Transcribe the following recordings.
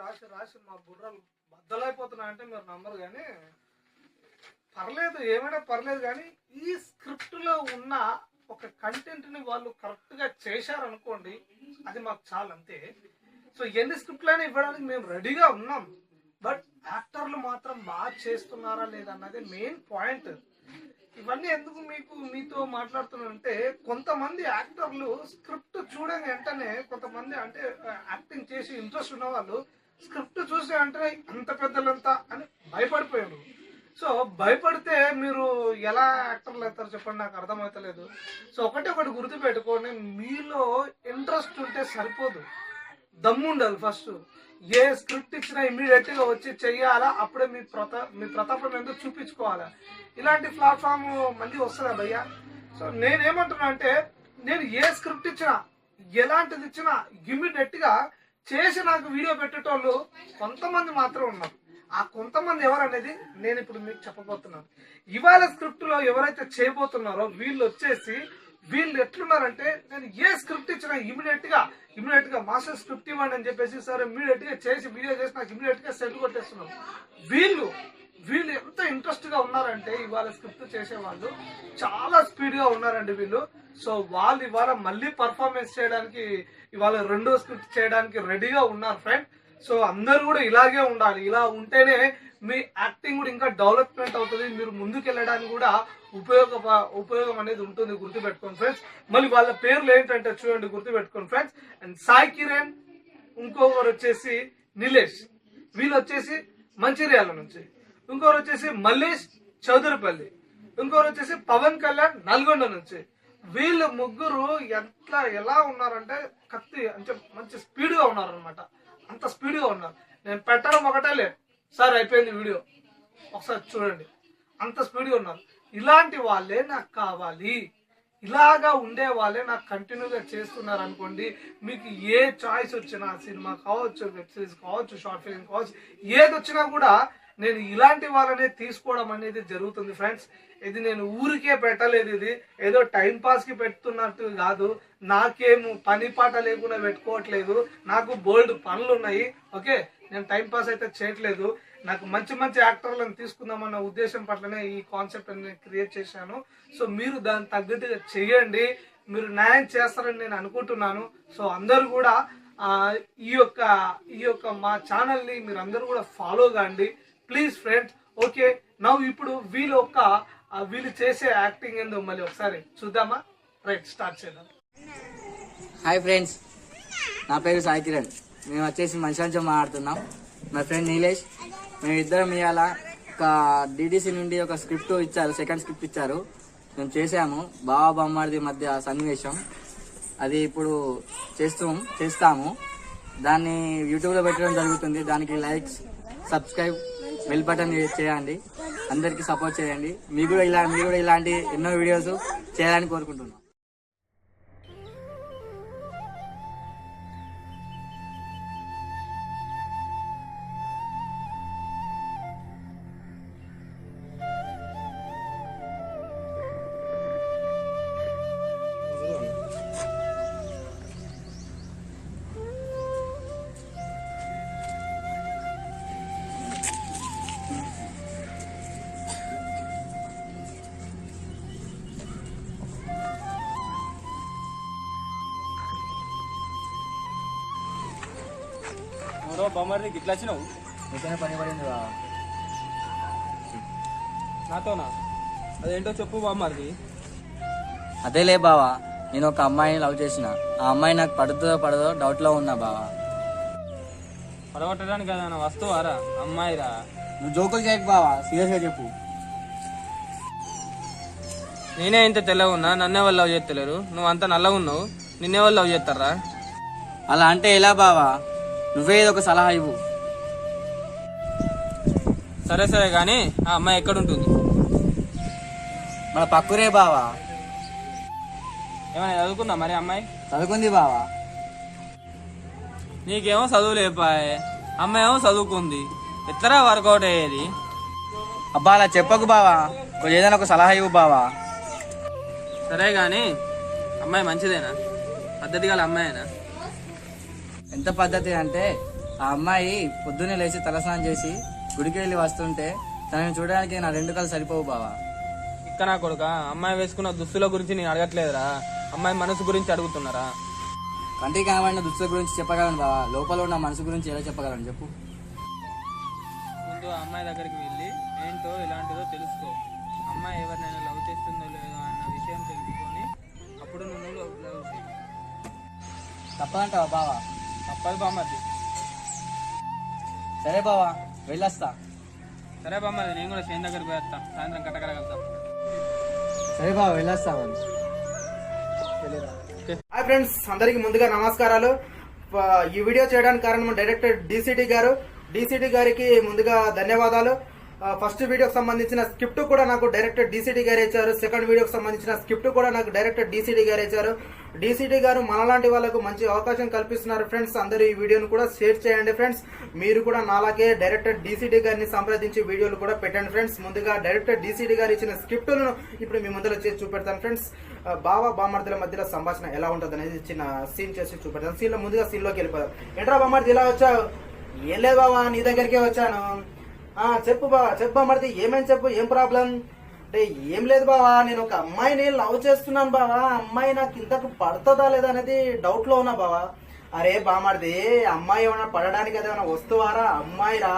రాసి రాసి మా బుర్రలు బద్దలైపోతున్నాయి అంటే మీరు నమ్మరు కానీ పర్లేదు ఏమైనా పర్లేదు కానీ ఈ స్క్రిప్ట్లో ఉన్న ఒక కంటెంట్ని వాళ్ళు కరెక్ట్గా చేశారనుకోండి అది మాకు చాలా అంతే. సో ఎన్ని స్క్రిప్ట్లైనా ఇవ్వడానికి మేము రెడీగా ఉన్నాం. బట్ యాక్టర్లు మాత్రం బాగా చేస్తున్నారా లేదన్నది మెయిన్ పాయింట్. ఇవన్నీ ఎందుకు మీకు మీతో మాట్లాడుతున్నానంటే కొంతమంది యాక్టర్లు స్క్రిప్ట్ చూడని వెంటనే కొంతమంది అంటే యాక్టింగ్ చేసి ఇంట్రెస్ట్ ఉన్న వాళ్ళు స్క్రిప్ట్ చూసి వెంటనే అంత పెద్దలంతా అని భయపడిపోయాడు. సో భయపడితే మీరు ఎలా యాక్టర్లు అవుతారు చెప్పండి నాకు అర్థమవుతలేదు సో ఒకటి ఒకటి గుర్తుపెట్టుకోండి మీలో ఇంట్రెస్ట్ ఉంటే సరిపోదు. దమ్ము ఉండాలి ఫస్ట్. ఏ స్క్రిప్ట్ ఇచ్చినా ఇమీడియట్గా వచ్చి చెయ్యాలా అప్పుడే మీ ప్రతా మీ ప్రతాపం ఎందుకు చూపించుకోవాలా. ఇలాంటి ప్లాట్ఫామ్ మళ్ళీ వస్తుందా భయ్యా. సో నేనేమంటున్నా అంటే నేను ఏ స్క్రిప్ట్ ఇచ్చినా ఎలాంటిది ఇచ్చినా ఇమీడియట్గా చేసి నాకు వీడియో పెట్టేటోళ్ళు కొంతమంది మాత్రం ఉన్నారు. ఆ కొంతమంది ఎవరనేది నేను ఇప్పుడు మీకు చెప్పబోతున్నాను. ఇవాళ స్క్రిప్ట్లో ఎవరైతే చేయబోతున్నారో వీళ్ళు వచ్చేసి వీళ్ళు ఎట్లున్నారంటే నేను ఏ స్క్రిప్ట్ ఇచ్చినా ఇమీడియట్గా ఇమీడియట్గా మాస్టర్ స్క్రిప్ట్ ఇవ్వండి అని చెప్పేసి సరే ఇమీడియట్గా చేసి వీడియో చేసి నాకు ఇమీడియట్గా సెట్ కొట్టేస్తున్నాను వీళ్ళు వీళ్ళు ఎంత ఇంట్రెస్ట్గా ఉన్నారంటే ఇవాళ స్క్రిప్ట్ చేసే వాళ్ళు చాలా స్పీడ్గా ఉన్నారండి వీళ్ళు. సో వాళ్ళు ఇవాళ మళ్ళీ పర్ఫార్మెన్స్ చేయడానికి ఇవాళ రెండో స్క్రిప్ట్ చేయడానికి రెడీగా ఉన్నారు ఫ్రెండ్ సో అందరూ కూడా ఇలాగే ఉండాలి. ఇలా ఉంటేనే మీ యాక్టింగ్ కూడా ఇంకా డెవలప్మెంట్ అవుతుంది. మీరు ముందుకు వెళ్ళడానికి కూడా ఉపయోగ ఉపయోగం అనేది ఉంటుంది గుర్తుపెట్టుకోండి ఫ్రెండ్స్ మళ్ళీ వాళ్ళ పేర్లు ఏంటంటే చూడండి గుర్తుపెట్టుకోండి ఫ్రెండ్స్ అండ్ సాయి కిరణ్ ఇంకొకరు వచ్చేసి నిలేష్. వీళ్ళు వచ్చేసి మంచిర్యాల నుంచి. ఇంకొకరు వచ్చేసి మల్లేష్ చౌదరిపల్లి. ఇంకొకరు వచ్చేసి పవన్ కళ్యాణ్ నల్గొండ నుంచి. వీళ్ళు ముగ్గురు ఎట్లా ఎలా ఉన్నారంటే కత్తి అంటే మంచి స్పీడ్గా ఉన్నారనమాట ఉన్నారు అనమాట అంత స్పీడ్గా ఉన్నారు. నేను పెట్టడం ఒకటే లేదు. సార్ అయిపోయింది వీడియో. ఒకసారి చూడండి. అంత స్పీడ్గా ఉన్నారు. ఇలాంటి వాళ్ళే నాకు కావాలి. ఇలాగా ఉండే వాళ్ళే నాకు కంటిన్యూగా చేస్తున్నారు అనుకోండి మీకు ఏ చాయిస్ వచ్చినా సినిమా కావచ్చు వెబ్ సిరీస్ కావచ్చు షార్ట్ ఫిల్మ్ కావచ్చు ఏది వచ్చినా కూడా నేను ఇలాంటి వాళ్ళనే తీసుకోవడం అనేది జరుగుతుంది ఫ్రెండ్స్ ఇది నేను ఊరికే పెట్టలేదు ఇది ఏదో టైం పాస్కి పెడుతున్నట్టు కాదు. నాకేం పని పాట లేకుండా పెట్టుకోవట్లేదు. నాకు బోల్డ్ పనులు ఉన్నాయి ఓకే? నేను టైం పాస్ అయితే చేయట్లేదు. నాకు మంచి మంచి యాక్టర్లను తీసుకుందామన్న ఉద్దేశం పట్లనే ఈ కాన్సెప్ట్ నేను క్రియేట్ చేశాను. సో మీరు దాన్ని తగ్గట్టుగా చేయండి. మీరు న్యాయం చేస్తారని నేను అనుకుంటున్నాను. సో అందరూ కూడా ఈ యొక్క ఈ యొక్క మా ఛానల్ని మీరు అందరూ కూడా ఫాలో కాండి. ప్లీజ్ ఫ్రెండ్స్ ఓకే నవ్వు ఇప్పుడు వీళ్ళు ఒక వీళ్ళు చేసే యాక్టింగ్ ఏందో మళ్ళీ ఒకసారి చూద్దామా? రైట్ స్టార్ట్ చేద్దాం. హాయ్ ఫ్రెండ్స్ నా పేరు సాయి కిరణ్. మేము వచ్చేసి మంచి మాట్లాడుతున్నాం. మా ఫ్రెండ్ నీలేష్ మేము ఇద్దరం ఇవాళ ఒక డిడిసి నుండి ఒక స్క్రిప్ట్ ఇచ్చారు సెకండ్ స్క్రిప్ట్ ఇచ్చారు. మేము చేసాము. బాబా బొమ్మాడిది మధ్య సన్నివేశం. అది ఇప్పుడు చేస్తూ చేస్తాము. దాన్ని యూట్యూబ్లో పెట్టడం జరుగుతుంది. దానికి లైక్స్ సబ్స్క్రైబ్ బెల్ బటన్ చేయండి. అందరికీ సపోర్ట్ చేయండి. మీకు కూడా ఇలా మీరు కూడా ఇలాంటి ఎన్నో వీడియోస్ చేయాలని కోరుకుంటున్నాం. ఎవరో బొమ్మడి ఇట్లా వచ్చినావు? మీకైనా పని పడింది నాతోనా? అదేంటో చెప్పు బామ్మది అదేలే బావా నేను ఒక అమ్మాయిని లవ్ చేసిన. ఆ అమ్మాయి నాకు పడుతుందో పడదో డౌట్లో ఉన్నా బావా. పడగొట్టడానికి కదా వస్తువారా అమ్మాయిరా. నువ్వు జోకులు చేయకు బావా సీరియస్గా చెప్పు. నేనే ఇంత తెల్లగా ఉన్నా నన్నే వాళ్ళు లవ్ చేస్తలేరు. నువ్వు అంత నల్లగా ఉన్నావు నిన్నే వాళ్ళు లవ్ చేస్తారా? అలా అంటే ఎలా బావా? నువ్వే ఏదో ఒక సలహా ఇవ్వు. సరే సరే కానీ ఆ అమ్మాయి ఎక్కడ ఉంటుంది మన పక్కురే బావా. ఏమైనా చదువుకుందా మరి అమ్మాయి? చదువుకుంది బావా. నీకేమో చదువు లేపాయే. అమ్మాయి ఏమో చదువుకుంది. ఎత్తరా వర్కౌట్ అయ్యేది? అబ్బా అలా చెప్పకు బావా. కొంచెం ఏదైనా ఒక సలహా ఇవ్వు బావా. సరే కానీ అమ్మాయి మంచిదేనా? పద్ధతి గల అమ్మాయినా? ఎంత పద్ధతి అంటే ఆ అమ్మాయి పొద్దున్నే లేచి తలస్నానం చేసి గుడికి వెళ్ళి వస్తుంటే తనని చూడడానికి నా రెండు కళ్ళు సరిపోవు బావా. ఇక్కడ నా కొడుక అమ్మాయి వేసుకున్న దుస్తుల గురించి నేను అడగట్లేదురా. అమ్మాయి మనసు గురించి అడుగుతున్నారా? కంటికి కనబడిన దుస్తుల గురించి చెప్పగలను బావా. లోపల ఉన్న మనసు గురించి ఎలా చెప్పగలను చెప్పు. ముందు ఆ అమ్మాయి దగ్గరికి వెళ్ళి ఏంటో ఇలాంటిదో తెలుసుకో. అమ్మాయి ఎవరినైనా లవ్ చేస్తుందో లేదో అన్న విషయం తెలుసుకొని అప్పుడు నువ్వు లవ్ చేయి. తప్పదంటావా బావా? తప్పదు బామ్మది సరే బావా వెళ్ళొస్తా. సరే బామ్మది నేను కూడా చేను దగ్గరికి పోయేస్తా సాయంత్రం కట్టకరగలుగుతా సరే బావా వెళ్ళొస్తా హాయ్ ఫ్రెండ్స్ అందరికి ముందుగా నమస్కారాలు. ఈ వీడియో చేయడానికి కారణం డైరెక్టర్ డిసిటి గారు. డిసిటి గారికి ముందుగా ధన్యవాదాలు. ఫస్ట్ వీడియోకి సంబంధించిన స్క్రిప్ట్ కూడా నాకు డైరెక్టర్ డీసీడీ గారు ఇచ్చారు. సెకండ్ వీడియోకి సంబంధించిన స్క్రిప్ట్ కూడా నాకు డైరెక్టర్ డిసిటి గారు ఇచ్చారు. డిసిటి గారు మనలాంటి వాళ్ళకు మంచి అవకాశం కల్పిస్తున్నారు ఫ్రెండ్స్ అందరూ ఈ వీడియోను కూడా షేర్ చేయండి ఫ్రెండ్స్ మీరు కూడా నాలాగే డైరెక్టర్ డిసిటి గారిని సంప్రదించి వీడియోలు కూడా పెట్టండి ఫ్రెండ్స్ ముందుగా డైరెక్టర్ డిసిటి గారు ఇచ్చిన స్క్రిప్టులను ఇప్పుడు మీ ముందర చేసి చూపెడతాను ఫ్రెండ్స్ బావ బామర్దుల మధ్యలో సంభాషణ ఎలా ఉంటుంది అనేది చిన్న సీన్ చేసి చూపెడతాను. సీన్లో ముందుగా సీన్లోకి వెళ్ళిపోదాం. ఎంట్రా బామర్ది ఇలా వచ్చావు? ఏం లేదు బావా నీ దగ్గరికే వచ్చాను. చెప్పు బావా చెప్పు బామర్ది ఏమేం చెప్పు ఏం ప్రాబ్లం? అంటే ఏం లేదు బావా నేను ఒక అమ్మాయిని లవ్ చేస్తున్నాను బావా అమ్మాయి నాకు ఇంతకు పడుతుందా లేదా అనేది డౌట్లో ఉన్నా బావా. అరే బామర్ది అమ్మాయి ఏమైనా పడడానికి ఏమైనా వస్తువారా? అమ్మాయిరా.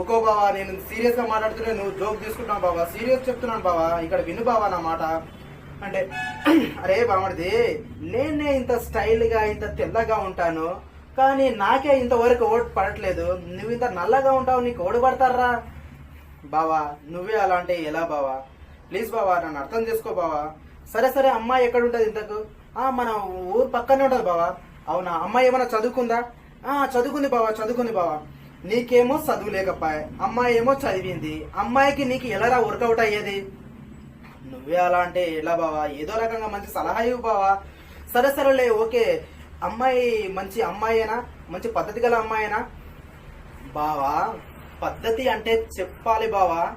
ఊకో బావా నేను సీరియస్గా మాట్లాడుతున్నా నువ్వు జోక్ తీసుకుంటున్నావు బావా. సీరియస్ చెప్తున్నాను బావా ఇక్కడ విను బావా నా మాట. అంటే అరే బామడిది నేనే ఇంత స్టైల్గా ఇంత తెల్లగా ఉంటాను. కానీ నాకే ఇంతవరకు ఓటు పడట్లేదు. నువ్వు ఇంత నల్లగా ఉంటావు నీకు ఓటు పడతారా? బావా నువ్వే అలా అంటే ఎలా బావా? ప్లీజ్ బావా నన్ను అర్థం చేసుకో బావా. సరే సరే అమ్మాయి ఎక్కడ ఉంటుంది ఇంతకు? ఆ మన ఊరు పక్కనే ఉంటుంది బావా. అవునా అమ్మాయి ఏమైనా చదువుకుందా? ఆ చదువుకుంది బావా చదువుకుంది బావా. నీకేమో చదువు లేకపోయా అమ్మాయి ఏమో చదివింది. అమ్మాయికి నీకు ఎలారా వర్కౌట్ అయ్యేది? నువ్వే అలా అంటే ఎలా బావా? ఏదో రకంగా మంచి సలహా ఇవ్వు బావా. సరే సరేలే ఓకే. అమ్మాయి మంచి అమ్మాయేనా? మంచి పద్ధతి గల అమ్మాయేనా? బావా పద్ధతి అంటే చెప్పాలి బావా.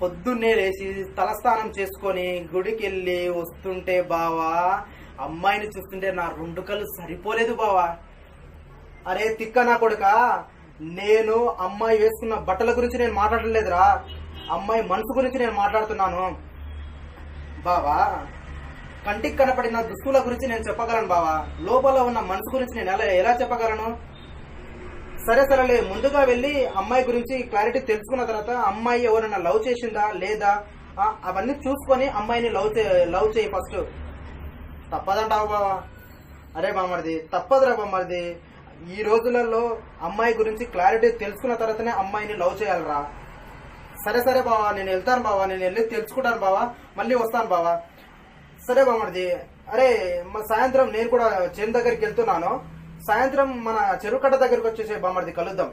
పొద్దున్నే లేచి తలస్నానం చేసుకొని గుడికి వెళ్ళి వస్తుంటే బావా అమ్మాయిని చూస్తుంటే నా రెండు కళ్ళు సరిపోలేదు బావా. అరే తిక్క నా కొడుక నేను అమ్మాయి వేసుకున్న బట్టల గురించి నేను మాట్లాడలేదురా. అమ్మాయి మనసు గురించి నేను మాట్లాడుతున్నాను. బావా కంటికి కనపడిన దుస్తుల గురించి నేను చెప్పగలను బావా. లోపల ఉన్న మనసు గురించి నేను ఎలా ఎలా చెప్పగలను? సరే సరేలే. ముందుగా వెళ్ళి అమ్మాయి గురించి క్లారిటీ తెలుసుకున్న తర్వాత అమ్మాయి ఎవరైనా లవ్ చేసిందా లేదా? అవన్నీ చూసుకొని అమ్మాయిని లవ్ చే లవ్ చేయి ఫస్ట్. తప్పదంటావు బావా? అరే బామ్మడిది తప్పదురా బామ్మడిది ఈ రోజులలో అమ్మాయి గురించి క్లారిటీ తెలుసుకున్న తర్వాతనే అమ్మాయిని లవ్ చేయాలరా. సరే సరే బావా. నేను వెళ్తాను బావా. నేను వెళ్ళి తెలుసుకుంటాను బావా. మళ్ళీ వస్తాను బావా. సరే బామ్మడిది అరే మన సాయంత్రం నేను కూడా చేను దగ్గరికి వెళ్తున్నాను. సాయంత్రం మన చెరువు కట్ట దగ్గరికి వచ్చేసే బామ్మడిది కలుద్దాం.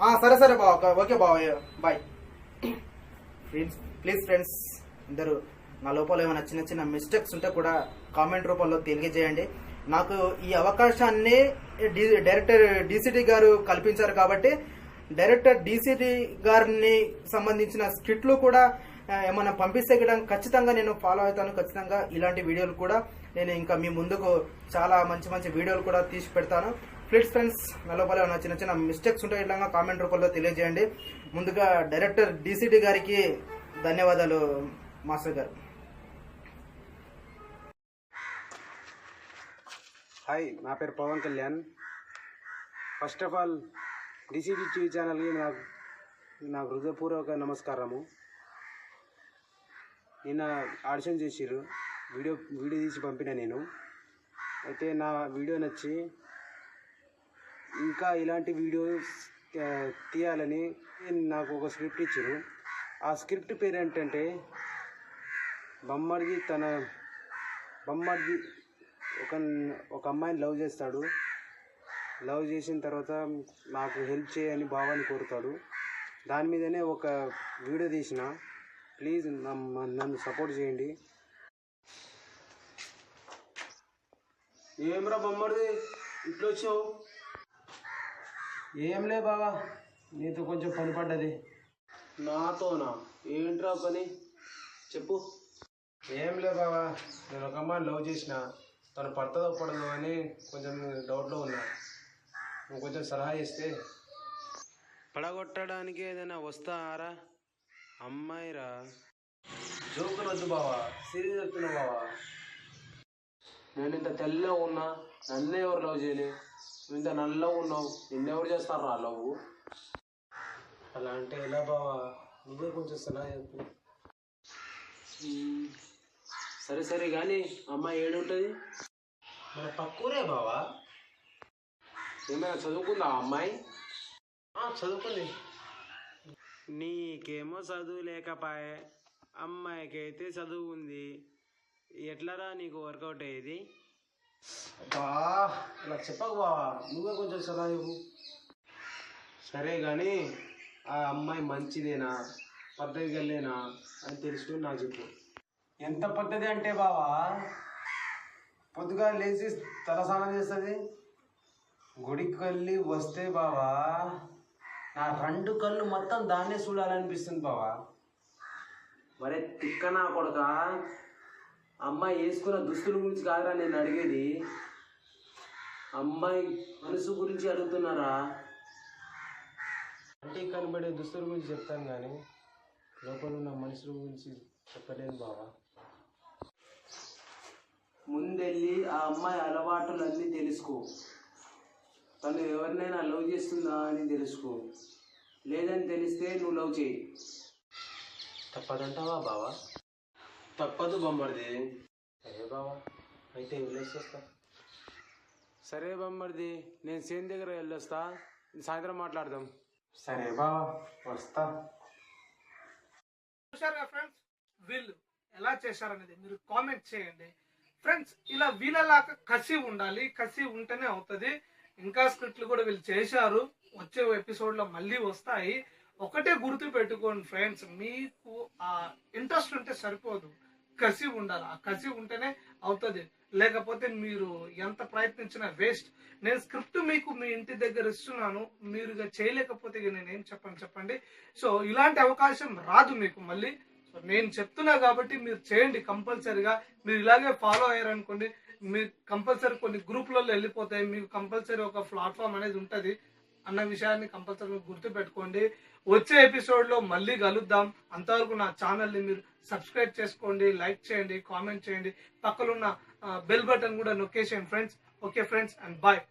ఆ, సరే సరే బావ ఓకే బావ బాయ్. ఫ్రెండ్స్ ప్లీజ్ ఫ్రెండ్స్ అందరూ నా లోపల ఏమైనా చిన్న చిన్న మిస్టేక్స్ ఉంటే కూడా కామెంట్ రూపంలో తెలియజేయండి. నాకు ఈ అవకాశాన్ని డి- డైరెక్టర్ డీసీటీ గారు కల్పించారు కాబట్టి డైరెక్టర్ డీసీటీ గారిని సంబంధించిన స్క్రిప్ట్లు కూడా ఏమైనా పంపిస్తే కూడా ఖచ్చితంగా నేను ఫాలో అవుతాను. ఖచ్చితంగా ఇలాంటి వీడియోలు కూడా నేను ఇంకా మీ ముందుకు చాలా మంచి మంచి వీడియోలు కూడా తీసి పెడతాను. ప్లీజ్ ఫ్రెండ్స్ నా ఉన్న చిన్న చిన్న మిస్టేక్స్ ఉంటే ఇట్లా కామెంట్ రూపంలో తెలియజేయండి. ముందుగా డైరెక్టర్ డిసిటి గారికి ధన్యవాదాలు మాస్టర్ గారు. హాయ్ నా పేరు Pavan Kalyan. First of all DCD TV ఛానల్కి నాకు నా హృదయపూర్వక నమస్కారము. నిన్న ఆడిషన్ చేసిర్రు. వీడియో వీడియో తీసి పంపిన నేను. అయితే నా వీడియో నచ్చి ఇంకా ఇలాంటి వీడియోస్ తీయాలని నాకు ఒక స్క్రిప్ట్ ఇచ్చారు ఆ స్క్రిప్ట్ పేరు ఏంటంటే బొమ్మడిది తన బొమ్మడిది ఒక ఒక అమ్మాయిని లవ్ చేస్తాడు. లవ్ చేసిన తర్వాత నాకు హెల్ప్ చేయని భావాన్ని కోరుతాడు. దాని మీదనే ఒక వీడియో తీసిన. ప్లీజ్ నన్ను సపోర్ట్ చేయండి. ఏమ్రా బొమ్మడిది? ఇట్లా వచ్చావు? ఏంలే బావా నీతో కొంచెం పని పడ్డది. నాతోనా? ఏంట్రా పని? చెప్పు. ఏం లే బావా నేను ఒక అమ్మాయిని లవ్ చేసిన. తను పడుతుందో పడదు అని కొంచెం డౌట్లో ఉన్నా. నువ్వు కొంచెం సలహా చేస్తే పడగొట్టడానికి ఏదైనా వస్తారా? అమ్మాయిరా. జోకులు వద్దు బావా. సీరియస్ చెప్తున్నా బావా. నేను ఇంత తెల్లగా ఉన్నా నన్నే ఎవరు లవ్ చేయలే? నువ్వు ఇంత నల్లగా ఉన్నావు నిన్నెవరు చేస్తారా లవ్ అలా అంటే ఎలా బావా? నువ్వే కొంచెం సలహా చెప్పు. సరే సరే కానీ అమ్మాయి ఏడుంటుంది? మన పక్కూరే బావా. ఏమైనా చదువుకుందా అమ్మాయి? చదువుకుంది. నీకేమో చదువు లేకపాయే. అమ్మాయికి అయితే చదువు ఉంది ఎట్లరా నీకు వర్కౌట్ అయ్యేది? బా ఇలా చెప్పకు బావా నువ్వే కొంచెం సలహా ఇవ్వు. సరే కానీ ఆ అమ్మాయి మంచిదేనా? పద్ధతి గల్లేనా అని తెలుసుకుని నాకు చెప్పు. ఎంత పద్ధతి అంటే బావా పొద్దుగా లేచి తలస్నానం చేస్తుంది గుడికి వెళ్ళి వస్తే బావా నా రెండు కళ్ళు మొత్తం దాన్నే చూడాలనిపిస్తుంది బావా. మరే తిక్క నా కొడక? అమ్మాయి వేసుకున్న దుస్తుల గురించి కాదురా నేను అడిగేది. అమ్మాయి మనసు గురించి అడుగుతున్నారా? అంటే కనబడే దుస్తుల గురించి చెప్తాను కానీ లోపల ఉన్న మనుషుల గురించి చెప్పలేను బావా. ముందెళ్ళి ఆ అమ్మాయి అలవాటులన్నీ తెలుసుకో. తను ఎవరినైనా లవ్ చేస్తుందా అని తెలుసుకో. లేదని తెలిస్తే నువ్వు లవ్ చేయి. తప్పదంటావా బావా? తప్పదు బొమ్మడిది సరే బావా అయితే వస్తా సరే బొమ్మడిది నేను సేన్ దగ్గర వెళ్ళొస్తా. సాయంత్రం మాట్లాడదాం. సరే బావా వస్తా. చూశారుగా ఫ్రెండ్స్ వీళ్ళు ఎలా చేశారనేది మీరు కామెంట్ చేయండి. ఫ్రెండ్స్ ఇలా వీళ్ళలాగా కసి ఉండాలి కసి ఉంటేనే అవుతుంది. ఇంకా స్క్రిప్ట్లు కూడా వీళ్ళు చేశారు. వచ్చే ఎపిసోడ్లో మళ్ళీ వస్తాయి. ఒకటే గుర్తు పెట్టుకోండి ఫ్రెండ్స్ మీకు ఆ ఇంట్రెస్ట్ ఉంటే సరిపోదు. కసి ఉండాలి. ఆ కసి ఉంటేనే అవుతుంది. లేకపోతే మీరు ఎంత ప్రయత్నించినా వేస్ట్. నేను స్క్రిప్ట్ మీకు మీ ఇంటి దగ్గర ఇస్తున్నాను. మీరు ఇక చేయలేకపోతే ఇక నేను ఏం చెప్పను చెప్పండి. సో ఇలాంటి అవకాశం రాదు మీకు మళ్ళీ. సో నేను చెప్తున్నా కాబట్టి మీరు చేయండి కంపల్సరీగా. మీరు ఇలాగే ఫాలో అయ్యారనుకోండి మీరు కంపల్సరీ కొన్ని గ్రూప్లలో వెళ్ళిపోతాయి. మీకు కంపల్సరీ ఒక ప్లాట్ఫామ్ అనేది ఉంటుంది. అన్న విషయాన్ని కంపల్సరీ గుర్తు పెట్టుకోండి వచ్చే ఎపిసోడ్లో మళ్ళీ కలుద్దాం. అంతవరకు నా ఛానల్ని మీరు సబ్స్క్రైబ్ చేసుకోండి లైక్ చేయండి కామెంట్ చేయండి. పక్కలున్న బెల్ బటన్ కూడా నొక్కేసేయండి friends. Okay friends and bye.